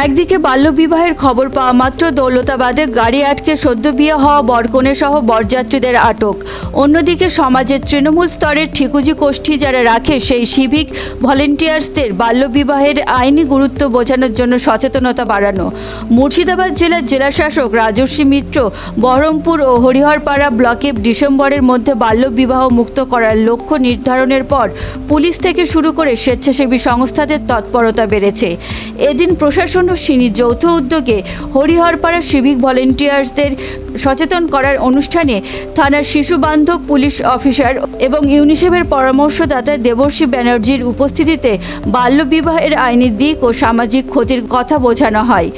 একদিকে বাল্যবিবাহের খবর পাওয়া মাত্র দৌলতাবাদে গাড়ি আটকে সদ্য বিয়ে হওয়া বরকনে সহ বরযাত্রীদের আটক। অন্যদিকে সমাজের তৃণমূল স্তরের ঠিকুজি গোষ্ঠী যারা রাখে সেই সিভিক ভলেন্টিয়ার্সদের বাল্যবিবাহের আইনি গুরুত্ব বোঝানোর জন্য সচেতনতা বাড়ানো। মুর্শিদাবাদ জেলার জেলাশাসক রাজস্বী মিত্র বহরমপুর ও হরিহরপাড়া ব্লকে ডিসেম্বরের মধ্যে বাল্যবিবাহ মুক্ত করার লক্ষ্য নির্ধারণের পর পুলিশ থেকে শুরু করে স্বেচ্ছাসেবী সংস্থাদের তৎপরতা বেড়েছে। এদিন প্রশাসন ও সিনির যৌথ উদ্যোগে হরিহরপাড়া সিভিক ভলেন্টিয়ার্সদের সচেতন করার অনুষ্ঠানে থানার শিশু বান্ধব পুলিশ অফিসার এবং ইউনিসেফের পরামর্শদাতা দেবর্ষী ব্যানার্জির উপস্থিতিতে বাল্যবিবাহের আইনের দিক ও সামাজিক ক্ষতির কথা বোঝানো হয়।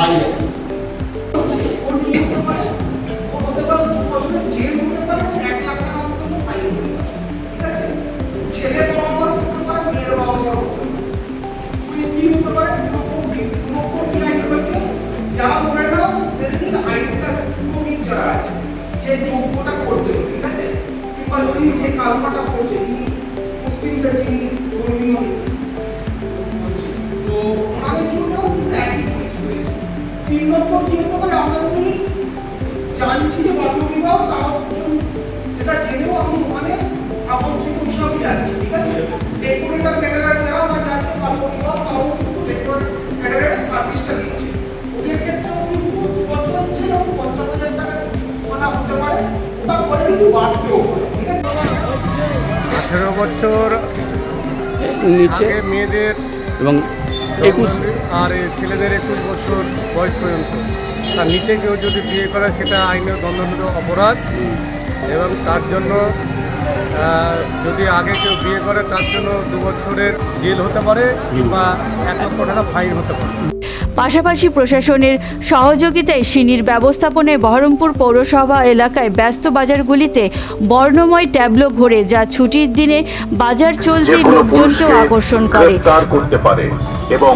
আছে, যে কালমাটা করছে, যিনি মুসলিমদের যিনি ধর্মীয় তিন নম্বর কি আমরা যদি জানছি যে বাল্যবিবাহ তাও সেটা জেনেও আমি ওখানে আমন্ত্রিত হিসাবে যাচ্ছি ঠিক আছে? ডেকোরেটর ক্যাটারার যারা আমরা যাচ্ছি বাল্যবিবাহ তাও কিন্তু ডেকোরেটর ক্যাটারার সার্ভিসটা দিচ্ছে ওদের ক্ষেত্রেও কিন্তু দু বছরের ছিল পঞ্চাশ হাজার টাকা জরিমানা হতে পারে ওটা পরে কিন্তু বাড়তেও পারে ঠিক আছে? আঠেরো বছর নিচে। মেয়েদের এবং একুশ। আর ছেলেদের একুশ বছর বয়স পর্যন্ত। তার নিচে কেউ যদি বিয়ে করে সেটা আইনের দণ্ডনীয় অপরাধ। এবং তার জন্য যদি আগে কেউ বিয়ে করে তার জন্য দু বছরের জেল হতে পারে কিংবা এক লক্ষ টাকা ফাইন হতে পারে। পাশাপাশি প্রশাসনের সহযোগিতায় সিনির ব্যবস্থাপনায় বহরমপুর পৌরসভা এলাকায় ব্যস্ত বাজারগুলিতে বর্ণময় ট্যাবলো ঘোরে যা ছুটির দিনে বাজার চলতি লোকজনকেও আকর্ষণ করে। করতে পারে এবং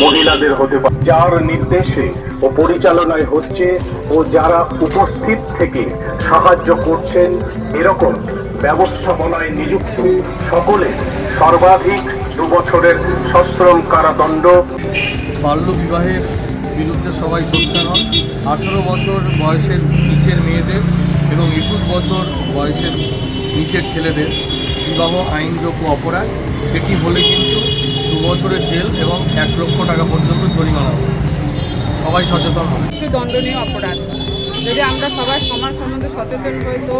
মহিলাদের হতে পারে। যার নির্দেশে ও পরিচালনায় হচ্ছে ও যারা উপস্থিত থেকে সাহায্য করছেন এরকম ব্যবস্থাপনায় নিযুক্ত সকলে সর্বাধিক দু বছরের সশ্রম কারাদণ্ড। বাল্য বিবাহের বিরুদ্ধে সবাই সোচ্চার হন। আঠেরো বছর বয়সের নিচের মেয়েদের এবং একুশ বছর বয়সের নিচের ছেলেদের বিবাহ আইনযোগ্য অপরাধ। এটি হলে কিন্তু দু বছরের জেল এবং এক লক্ষ টাকা পর্যন্ত জরিমানা হবে। সবাই সচেতন হবে দণ্ডনীয় অপরাধ। যদি আমরা সবাই সমাজ সম্বন্ধে সচেতন হই তো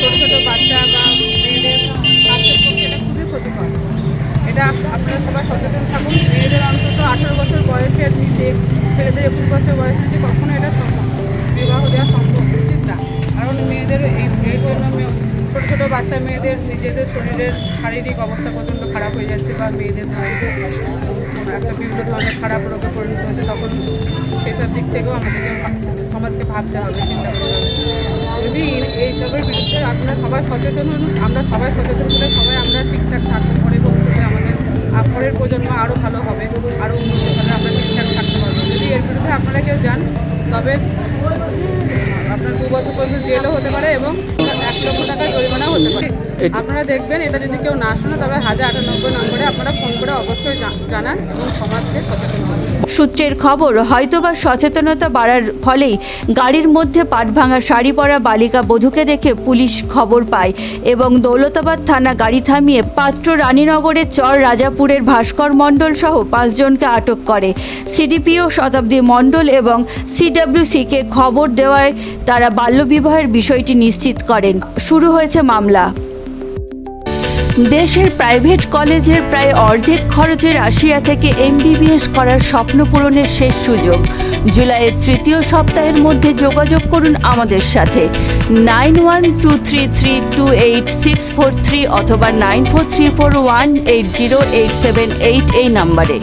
ছোটো ছোটো বাচ্চা বা মেয়েদের স্বাস্থ্যের পক্ষে এটা খুবই ক্ষতিকর। এটা আপনারা সবাই সচেতন থাকুন। মেয়েদের অন্তত আঠেরো বছর বয়সের নিচে ছেলেদের একুশ বছর বয়সের নিচে কখনো এটা সম্ভব বিবাহ দেওয়া সম্ভব উচিত না। কারণ মেয়েদের এই এই জন্য ছোটো ছোটো বাচ্চা মেয়েদের নিজেদের শরীরের শারীরিক অবস্থা প্রচণ্ড খারাপ হয়ে যাচ্ছে বা মেয়েদের একটা বিভিন্ন ধরনের খারাপ রোগে পরিণত হচ্ছে, তখন সেসব দিক থেকেও আমাদেরকে সমাজকে ভাবতে হবে, চিন্তা করতে হবে। যদি এইসবের বিরুদ্ধে আপনারা সবাই সচেতন হন, আমরা সবাই সচেতন হলে সবাই আমরা ঠিকঠাক থাকব পরে ভবিষ্যতে আমাদের আ- পরের প্রজন্ম আরও ভালো হবে আরও উন্নত হবে আপনার ঠিকঠাক থাকতে পারব। যদি এর বিরুদ্ধে আপনারা কেউ যান, তবে আপনার দু বছর পর্যন্ত জেলও হতে পারে এবং এক লক্ষ টাকা জরিমানাও হতে পারে। আপনারা দেখবেন এটা যদি কেউ না শোনে তবে হাজার আটানব্বই নম্বরে আপনারা ফোন করে অবশ্যই জানান এবং সমাজকে সচেতন সূত্রের খবর হয়তোবা সচেতনতা বাড়ার ফলেই গাড়ির মধ্যে পাট ভাঙা শাড়ি পরা বালিকা বধূকে দেখে পুলিশ খবর পায় এবং দৌলতাবাদ থানা গাড়ি থামিয়ে পাত্র রানীনগরের চর রাজাপুরের ভাস্কর মণ্ডল সহ পাঁচজনকে আটক করে। সিডিপিও শতাব্দী মণ্ডল এবং সিডব্লিউসিকে খবর দেওয়ায় তারা বাল্যবিবাহের বিষয়টি নিশ্চিত করেন। শুরু হয়েছে মামলা। দেশের প্রাইভেট কলেজের প্রায় অর্ধেক খরচে রাশিয়া থেকে এমবিবিএস করার স্বপ্ন পূরণের শেষ সুযোগ। জুলাইয়ের তৃতীয় সপ্তাহের মধ্যে যোগাযোগ করুন আমাদের সাথে। Nine one two three three two eight six four three অথবা nine four three four one eight zero eight seven eight এই নাম্বারে।